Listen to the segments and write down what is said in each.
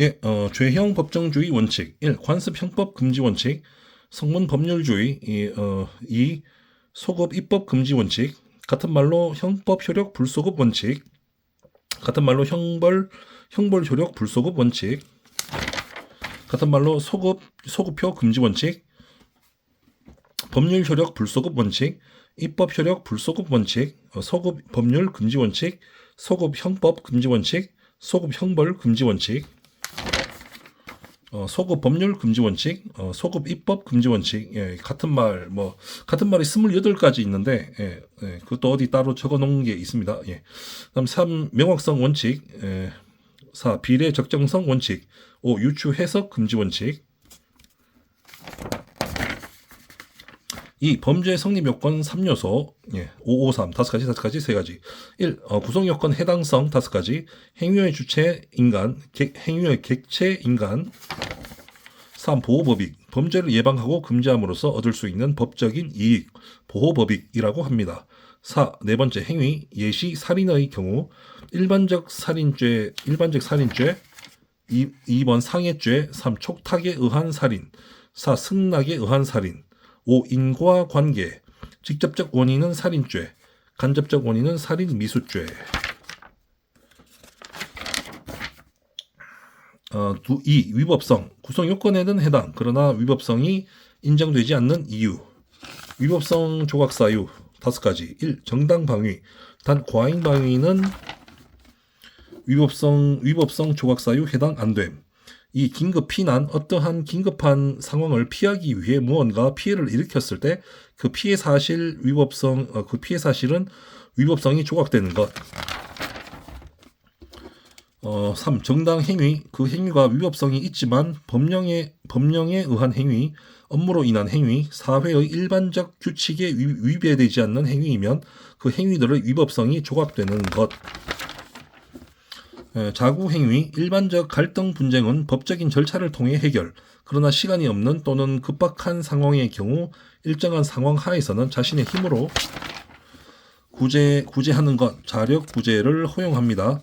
예, 어, 죄형 법정주의 원칙. 1. 관습 형법 금지 원칙. 성문 법률주의. 이, 어, 2. 소급 입법 금지 원칙. 같은 말로 형법 효력 불소급 원칙. 같은 말로 형벌 형벌 효력 불소급 원칙. 같은 말로 소급 소급표 금지 원칙. 법률 효력 불소급 원칙. 입법 효력 불소급 원칙. 어, 소급 법률 금지 원칙. 소급 형법 금지 원칙. 소급 형벌 금지 원칙 어, 소급 법률 금지 원칙, 어, 소급 입법 금지 원칙, 예, 같은 말, 뭐, 같은 말이 28가지 있는데, 예, 예, 그것도 어디 따로 적어 놓은 게 있습니다. 예. 그 다음 3. 명확성 원칙, 예, 4. 비례 적정성 원칙, 5. 유추 해석 금지 원칙, 2. 범죄 성립 요건 3요소, 예, 553, 다섯 가지, 다섯 가지, 세 가지. 1. 어, 구성 요건 해당성 다섯 가지, 행위의 주체 인간, 객, 행위의 객체 인간, 3. 보호법익. 범죄를 예방하고 금지함으로써 얻을 수 있는 법적인 이익, 보호법익이라고 합니다. 4. 네 번째 행위, 예시 살인의 경우, 일반적 살인죄, 일반적 살인죄, 2, 2번 상해죄, 3. 촉탁에 의한 살인, 4. 승낙에 의한 살인, 5. 인과 관계, 직접적 원인은 살인죄, 간접적 원인은 살인 미수죄. 어, 두, 2. 위법성. 구성 요건에는 해당. 그러나 위법성이 인정되지 않는 이유. 위법성 조각 사유 다섯 가지. 1. 정당 방위. 단 과잉 방위는 위법성 위법성 조각 사유 해당 안 됨. 이 긴급 피난 어떠한 긴급한 상황을 피하기 위해 무언가 피해를 일으켰을 때 그 피해 사실 위법성 어, 그 피해 사실은 위법성이 조각되는 것. 어, 3. 정당 행위. 그 행위가 위법성이 있지만 법령에, 법령에 의한 행위, 업무로 인한 행위, 사회의 일반적 규칙에 위, 위배되지 않는 행위이면 그 행위들의 위법성이 조각되는 것. 에, 자구 행위, 일반적 갈등 분쟁은 법적인 절차를 통해 해결. 그러나 시간이 없는 또는 급박한 상황의 경우 일정한 상황 하에서는 자신의 힘으로 구제, 구제하는 것, 자력 구제를 허용합니다.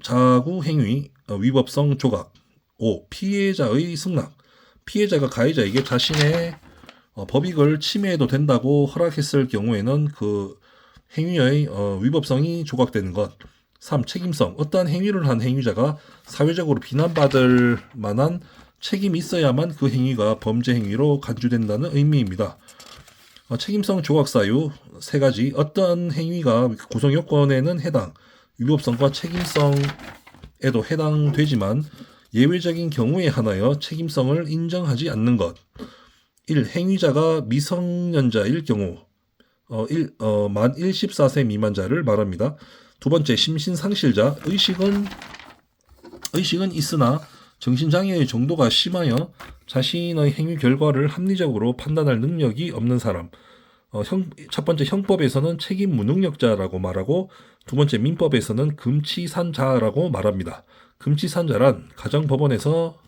자구 행위, 어, 위법성 조각. 5. 피해자의 승낙. 피해자가 가해자에게 자신의 어, 법익을 침해해도 된다고 허락했을 경우에는 그 행위의 어, 위법성이 조각되는 것. 3. 책임성. 어떠한 행위를 한 행위자가 사회적으로 비난받을 만한 책임이 있어야만 그 행위가 범죄 행위로 간주된다는 의미입니다. 어, 책임성 조각 사유 세 가지. 어떠한 행위가 구성 요건에는 해당. 위법성과 책임성에도 해당되지만 예외적인 경우에 한하여 책임성을 인정하지 않는 것. 1. 행위자가 미성년자일 경우 어, 1, 어, 만 14세 미만자를 말합니다. 두 번째 심신상실자 의식은 의식은 있으나 정신장애의 정도가 심하여 자신의 행위 결과를 합리적으로 판단할 능력이 없는 사람. 어, 형, 첫 번째 형법에서는 책임 무능력자라고 말하고 두 번째 민법에서는 금치산자라고 말합니다. 금치산자란 가정법원에서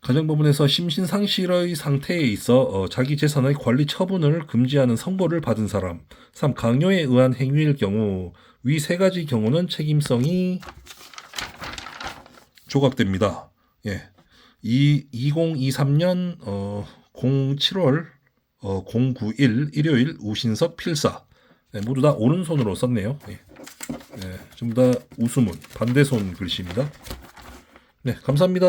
가정법원에서 심신상실의 상태에 있어 어, 자기 재산의 관리 처분을 금지하는 선고를 받은 사람. 3. 강요에 의한 행위일 경우 위 세 가지 경우는 책임성이 조각됩니다. 예. 이 2023년 어, 07월 어, 091 일요일 우신석 필사 네, 모두 다 오른손으로 썼네요. 예. 네, 전부 다 우수문 반대손 글씨입니다. 네, 감사합니다.